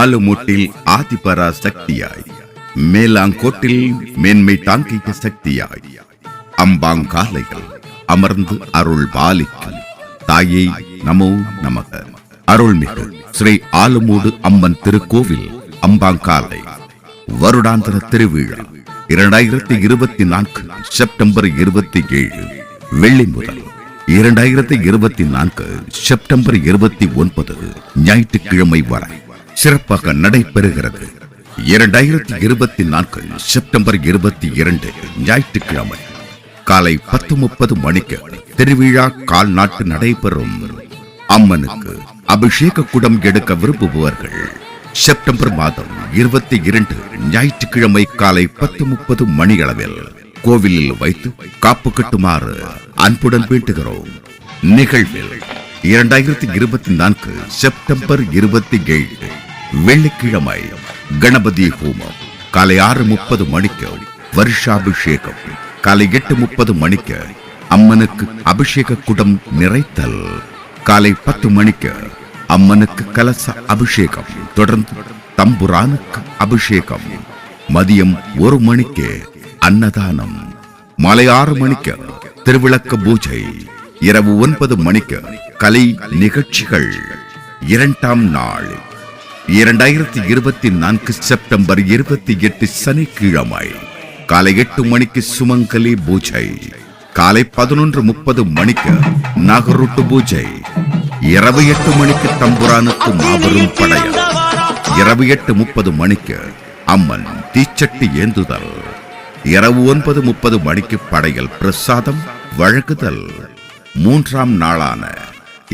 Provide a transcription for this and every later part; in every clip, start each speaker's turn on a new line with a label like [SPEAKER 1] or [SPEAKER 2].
[SPEAKER 1] ஆலுமூட்டில் ஆதிபரா சக்தியாய் மேலாங்கோட்டில் மேன்மை தாங்கிய சக்தியாய் அம்பாங்காலைகள் அமர்ந்து அருள் பாலிக்கும். தாயே நமோ நமக. அருள்மிகு ஸ்ரீ ஆலமூடு அம்மன் திருக்கோவில் அம்பாங்காலை வருடாந்திர திருவிழா இரண்டாயிரத்தி இருபத்தி நான்கு செப்டம்பர் இருபத்தி ஏழு வெள்ளி முதல் இரண்டாயிரத்தி இருபத்தி நான்கு செப்டம்பர் இருபத்தி ஒன்பது ஞாயிற்றுக்கிழமை வரை. சிறப்பாக நடைபெறுகிறது. இரண்டாயிரத்தி இருபத்தி நான்கு செப்டம்பர் இருபத்தி இரண்டு ஞாயிற்றுக்கிழமை காலை பத்து முப்பது மணிக்கு திருவிழா கால் நாட்டு நடைபெறும். அம்மனுக்கு அபிஷேக குடம் எடுக்க விரும்புபவர்கள் செப்டம்பர் மாதம் இருபத்தி இரண்டு ஞாயிற்றுக்கிழமை காலை பத்து முப்பது மணியளவில் கோவிலில் வைத்து காப்பு கட்டுமாறு அன்புடன் வேண்டுகிறோம். நிகழ்வில் இரண்டாயிரத்தி இருபத்தி நான்கு செப்டம்பர் இருபத்தி ஏழு வெள்ளிக்கிழமை கணபதி ஹோமம். காலை ஆறு முப்பது மணிக்கு வருஷாபிஷேகம். காலை எட்டு முப்பது மணிக்கு அம்மனுக்கு அபிஷேக குடம் நிறைத்தல். காலை பத்து மணிக்கு அம்மனுக்கு கலச அபிஷேகம். தொடர்ந்து தம்புரானுக்கு அபிஷேகம். மதியம் ஒரு மணிக்கு அன்னதானம். மாலை ஆறு மணிக்கு திருவிளக்க பூஜை. இரவு ஒன்பது மணிக்கு கலை நிகழ்ச்சிகள். இரண்டாம் நாள் இரண்டாயிரத்தி இருபத்தி நான்கு செப்டம்பர் இருபத்தி எட்டு சனிக்கிழமை காலை எட்டு மணிக்கு சுமங்கலி பூஜை. காலை பதினொன்று முப்பது மணிக்கு நாகருட்டு பூஜை. இரவு எட்டு மணிக்கு தம்புரானுக்கு மாபெரும் படையல். இரவு எட்டு முப்பது மணிக்கு அம்மன் தீச்சட்டி ஏந்துதல். இரவு ஒன்பது முப்பது மணிக்கு படையல் பிரசாதம் வழங்குதல். மூன்றாம் நாளான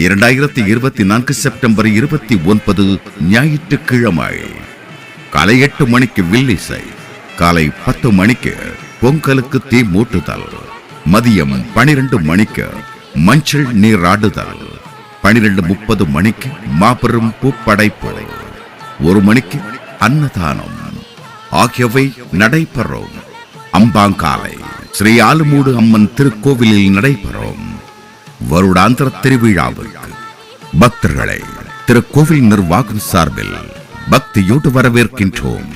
[SPEAKER 1] இரண்டாயிரத்தி இருபத்தி நான்கு செப்டம்பர் இருபத்தி ஒன்பது ஞாயிற்றுக்கிழமை. காலை எட்டு மணிக்கு வில்லிசை காலை பத்து மணிக்கு பொங்கலுக்கு தீ மூட்டுதல் மதியம் பனிரெண்டு மணிக்கு மஞ்சள் நீராடுதல் பனிரெண்டு முப்பது மணிக்கு மாபெரும் பூப்படைப்பு ஒரு மணிக்கு அன்னதானம். ஆகியவை நடைபெறும். அம்பாங்காலை ஸ்ரீ ஆலுமூடு அம்மன் திருக்கோவிலில் நடைபெறும். வருடாந்திர திருவிழாவிற்கு பக்தர்களை திருக்கோவில் நிர்வாகம் சார்பில் பக்தியோடு வரவேற்கின்றோம்.